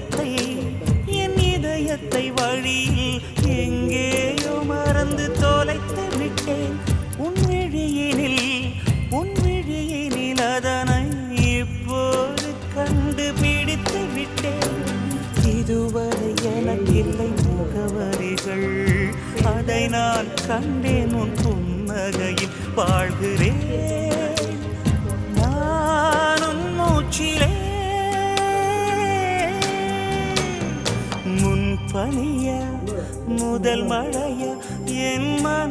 இதயத்தை என் இதயத்தை வழியில் எங்கேயோ மறந்து தொலைத்து விட்டேன். உன் விழியினில் உன் விழியினில் அதனை இப்போது கண்டுபிடித்து விட்டேன். இதுவரை எனக்கில்லை முகவரிகள். அதை நான் கண்டேன் உன் புன்னகையில் வாழ்கிறேன். பனிய முதல் மழைய என் மன